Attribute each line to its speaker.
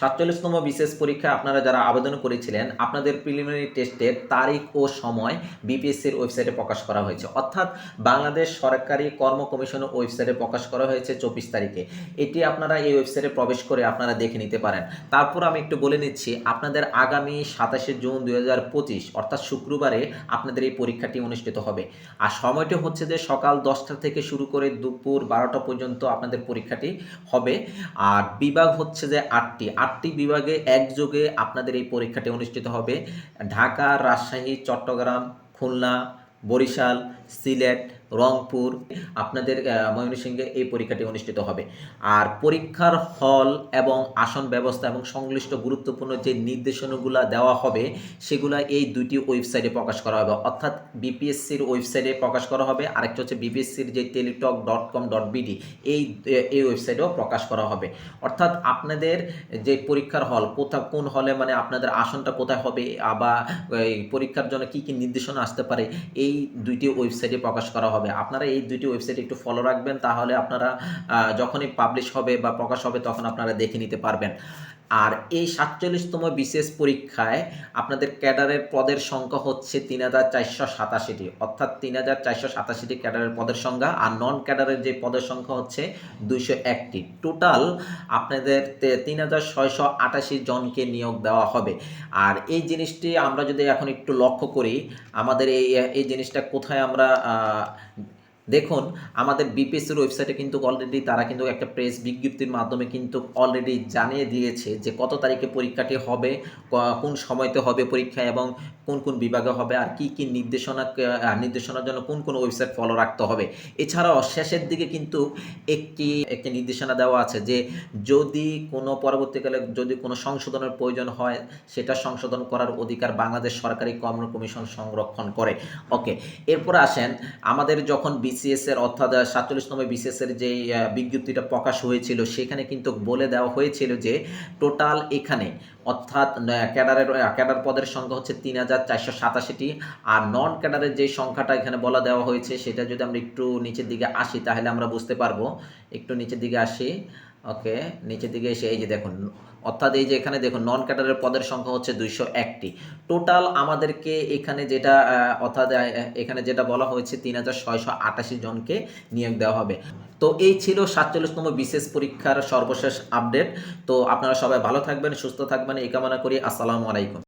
Speaker 1: সাতচল্লিশতম বিশেষ পরীক্ষা আপনারা যারা আবেদন করেছিলেন, আপনাদের প্রিলিমিনারি টেস্টের তারিখ ও সময় বিপিএসসির ওয়েবসাইটে প্রকাশ করা হয়েছে। অর্থাৎ বাংলাদেশ সরকারি কর্ম কমিশনের ওয়েবসাইটে প্রকাশ করা হয়েছে চব্বিশ তারিখে। এটি আপনারা এই ওয়েবসাইটে প্রবেশ করে আপনারা দেখে নিতে পারেন। তারপর আমি একটু বলে নিচ্ছি, আপনাদের আগামী সাতাশে জুন দু হাজার পঁচিশ, অর্থাৎ শুক্রবারে আপনাদের এই পরীক্ষাটি অনুষ্ঠিত হবে। আর সময়টি হচ্ছে যে সকাল দশটা থেকে শুরু করে দুপুর বারোটা পর্যন্ত আপনাদের পরীক্ষাটি হবে। আর বিভাগ হচ্ছে যে আটটি আটটি বিভাগে একযোগে আপনাদের এই পরীক্ষাটি অনুষ্ঠিত হবে। ঢাকা রাজশাহী চট্টগ্রাম খুলনা বরিশাল সিলেট রংপুর, আপনাদের ময়মনসিংহে এই পরীক্ষাটি অনুষ্ঠিত হবে। আর পরীক্ষার হল এবং আসন ব্যবস্থা এবং সংশ্লিষ্ট গুরুত্বপূর্ণ যে নির্দেশনাগুলো দেওয়া হবে, সেগুলা এই দুটি ওয়েবসাইটে প্রকাশ করা হবে। অর্থাৎ বিপিএসসির ওয়েবসাইটে প্রকাশ করা হবে, আরেকটা হচ্ছে বিপিএসসির যে Teletalk dot com dot BD, এই এই ওয়েবসাইটেও প্রকাশ করা হবে। অর্থাৎ আপনাদের যে পরীক্ষার হল, কোথা, কোন হলে মানে আপনাদের আসনটা কোথায় হবে, আবার পরীক্ষার জন্য কি কি নির্দেশনা আসতে পারে, এই দুইটি ওয়েবসাইটে প্রকাশ করা হবে। আপনারা এই দুইটি ওয়েবসাইট একটু ফলো রাখবেন, তাহলে আপনারা যখনই পাবলিশ হবে বা প্রকাশ হবে তখন আপনারা দেখে নিতে পারবেন। আর এই সাতচল্লিশতম বিশেষ পরীক্ষায় আপনাদের ক্যাডারের পদের সংখ্যা হচ্ছে তিন হাজার চারশো সাতাশিটি। অর্থাৎ তিন হাজার চারশো সাতাশিটি ক্যাডারের পদের সংখ্যা, আর নন ক্যাডারের যে পদের সংখ্যা হচ্ছে দুইশো একটি। টোটাল আপনাদের তিন হাজার ছয়শো আটাশি জনকে নিয়োগ দেওয়া হবে। আর এই জিনিসটি আমরা যদি এখন একটু লক্ষ্য করি, আমাদের এই এই জিনিসটা কোথায় আমরা দেখুন, আমাদের বিপিএসসির ওয়েবসাইটে কিন্তু অলরেডি তারা কিন্তু একটা প্রেস বিজ্ঞপ্তির মাধ্যমে কিন্তু অলরেডি জানিয়ে দিয়েছে যে কত তারিখে পরীক্ষাটি হবে কোন সময়তে হবে পরীক্ষা এবং কোন কোন বিভাগে হবে আর কি কি নির্দেশনা নির্দেশনার জন্য কোন কোন ওয়েবসাইট ফলো রাখতে হবে। এছাড়াও শেষের দিকে কিন্তু একটি একটি নির্দেশনা দেওয়া আছে যে যদি কোনো পরবর্তীকালে যদি কোনো সংশোধনের প্রয়োজন হয়, সেটা সংশোধন করার অধিকার বাংলাদেশ সরকারি কর্ম কমিশন সংরক্ষণ করে। ওকে, এরপর আসেন, আমাদের যখন বিসিএস এর অর্থাৎ সাতচল্লিশ নম্বর বিসিএস এর যে বিজ্ঞপ্তিটা প্রকাশ হয়েছিল, সেখানে কিন্তু বলে দেওয়া হয়েছিল যে টোটাল এখানে অর্থাৎ ক্যাডারের ক্যাডার পদের সংখ্যা হচ্ছে তিন হাজার চারশো সাতাশিটি আর নন ক্যাডারের যে সংখ্যাটা এখানে বলা দেওয়া হয়েছে, সেটা যদি আমরা একটু নিচের দিকে আসি, তাহলে আমরা বুঝতে পারব। একটু নিচের দিকে আসি। ওকে, নিচের দিকে এসে এই যে দেখুন, অর্থাৎ এই যে এখানে দেখুন নন ক্যাটারের পদের সংখ্যা হচ্ছে দুইশো একটি। টোটাল আমাদেরকে এখানে যেটা অর্থাৎ এখানে যেটা বলা হয়েছে, তিন হাজার ছয়শো আটাশি জনকে নিয়োগ দেওয়া হবে। তো এই ছিল সাতচল্লিশতম বিশেষ পরীক্ষার সর্বশেষ আপডেট তো আপনারা সবাই ভালো থাকবেন, সুস্থ থাকবেন, এই কামনা করি। আসসালামু আলাইকুম।